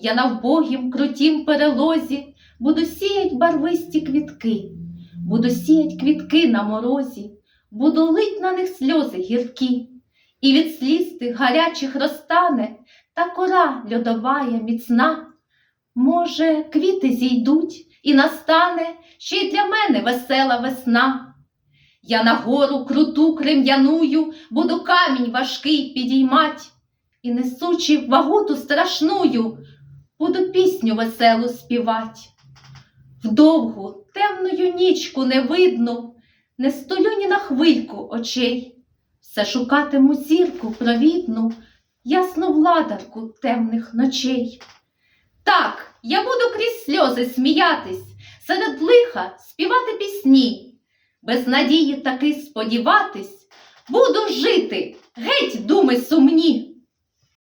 Я на вбогім крутім перелозі буду сіять барвисті квітки, буду сіять квітки на морозі, буду лить на них сльози гіркі, і від сліз тих гарячих розтане та кора льодовая міцна. Може, квіти зійдуть і настане ще й для мене весела весна. Я на гору круту крем'яную буду камінь важкий підіймать, і несучи вагуту страшную, буду пісню веселу співать. Вдовгу темною нічку не видно, не столю ні на хвильку очей, все шукатиму зірку провідну, ясну владарку темних ночей. Так, я буду крізь сльози сміятись, серед лиха співати пісні, без надії таки сподіватись, буду жити, геть думи сумні.